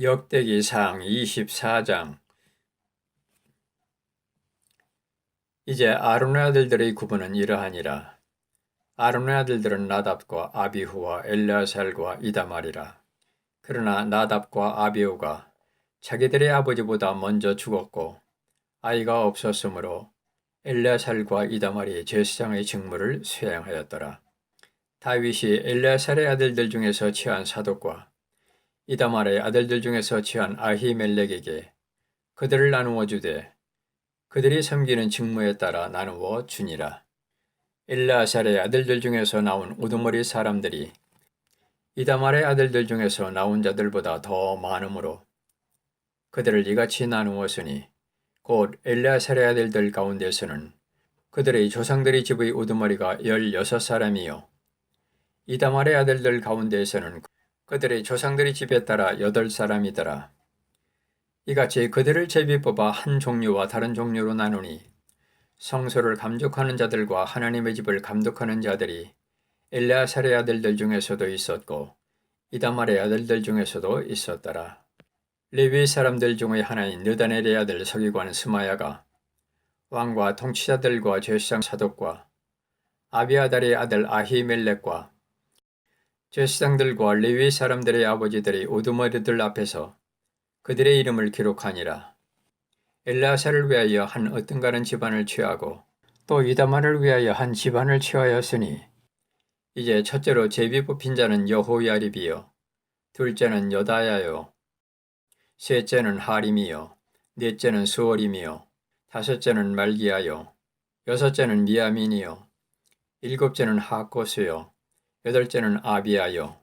역대기상 24장 이제 아론의 아들들의 구분은 이러하니라. 아론의 아들들은 나답과 아비후와 엘레아살과 이다말이라. 그러나 나답과 아비후가 자기들의 아버지보다 먼저 죽었고 아이가 없었으므로 엘레아살과 이다말이 제사장의 직무를 수행하였더라. 다윗이 엘레아살의 아들들 중에서 취한 사독과 이다말의 아들들 중에서 취한 아히멜렉에게 그들을 나누어 주되 그들이 섬기는 직무에 따라 나누어 주니라. 엘라살의 아들들 중에서 나온 우두머리 사람들이 이다말의 아들들 중에서 나온 자들보다 더 많으므로 그들을 이같이 나누었으니 곧 엘라살의 아들들 가운데서는 그들의 조상들의 집의 우두머리가 열여섯 사람이요 이다말의 아들들 가운데에서는 그들의 조상들의 집에 따라 여덟 사람이더라. 이같이 그들을 제비 뽑아 한 종류와 다른 종류로 나누니 성소를 감독하는 자들과 하나님의 집을 감독하는 자들이 엘레아살의 아들들 중에서도 있었고 이다말의 아들들 중에서도 있었더라. 레위 사람들 중의 하나인 느다넬의 아들 서기관 스마야가 왕과 통치자들과 제사장 사독과 아비아달의 아들 아히멜렉과 제사장들과 레위 사람들의 아버지들이 우두머리들 앞에서 그들의 이름을 기록하니라. 엘라사를 위하여 한 어떤가는 집안을 취하고 또 이다만을 위하여 한 집안을 취하였으니 이제 첫째로 제비 뽑힌 자는 여호야립이요. 둘째는 여다야요. 셋째는 하림이요. 넷째는 수월임이요. 다섯째는 말기야요. 여섯째는 미야민이요. 일곱째는 하코스요 여덟째는 아비아요,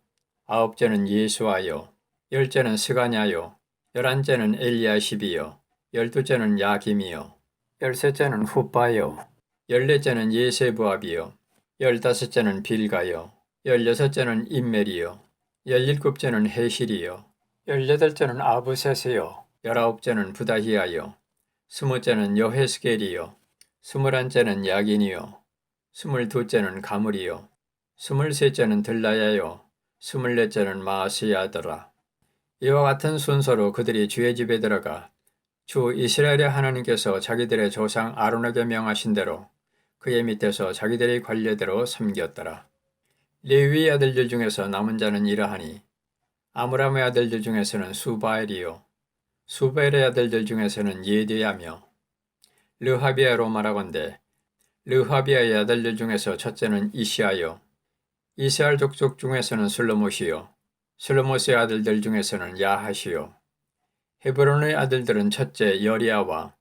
아홉째는 예수아요, 열째는 스가냐요, 열한째는 엘리야십이요, 열두째는 야김이요, 열셋째는 후빠요, 열넷째는 예세부압이요, 열다섯째는 빌가요, 열여섯째는 임멜이요, 열일곱째는 헤실이요, 열여덟째는 아부세스요, 열아홉째는 부다히아요, 스무째는 여헤스겔이요, 스물한째는 야긴이요, 스물두째는 가물이요, 스물셋째는 들라야요. 스물넷째는 마아시야더라. 이와 같은 순서로 그들이 주의 집에 들어가 주 이스라엘의 하나님께서 자기들의 조상 아론에게 명하신 대로 그의 밑에서 자기들의 관례대로 섬겼더라. 레위 아들들 중에서 남은 자는 이러하니 아므람의 아들들 중에서는 수바엘이요 수바엘의 아들들 중에서는 예드야며 르하비아로 말하건대 르하비아의 아들들 중에서 첫째는 이시아요 이스라엘 족족 중에서는 슬로못이요 슬로못의 아들들 중에서는 야하시요 헤브론의 아들들은 첫째 여리아와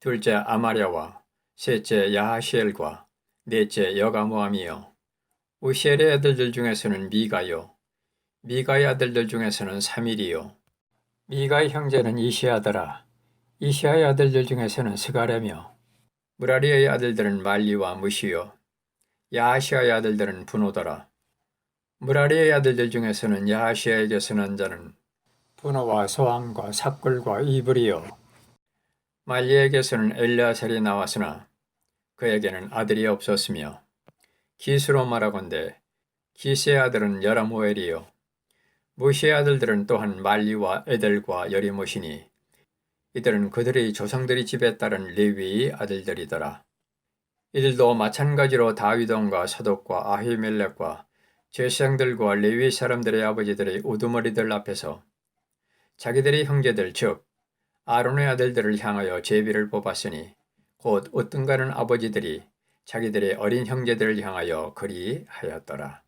둘째 아마랴와 셋째 야하시엘과 넷째 여가모함이요. 우시엘의 아들들 중에서는 미가요 미가의 아들들 중에서는 사밀이요. 미가의 형제는 이시아더라 이시아의 아들들 중에서는 스가랴며 무라리의 아들들은 말리와 무시요 야하시아의 아들들은 분호더라. 무라리의 아들들 중에서는 야하시아에게서 난 자는 분호와 소함과 삭굴과 이브리요. 말리에게서는 엘리아살이 나왔으나 그에게는 아들이 없었으며 기스로 말하건대 기스의 아들은 여라모엘이요. 무시의 아들들은 또한 말리와 에델과 여리모시니 이들은 그들의 조상들의 집에 따른 레위의 아들들이더라. 이들도 마찬가지로 다윗왕과 사독과 아히멜렉과 제사장들과 레위 사람들의 아버지들의 우두머리들 앞에서 자기들의 형제들 즉 아론의 아들들을 향하여 제비를 뽑았으니 곧 어떤 가는 아버지들이 자기들의 어린 형제들을 향하여 그리하였더라.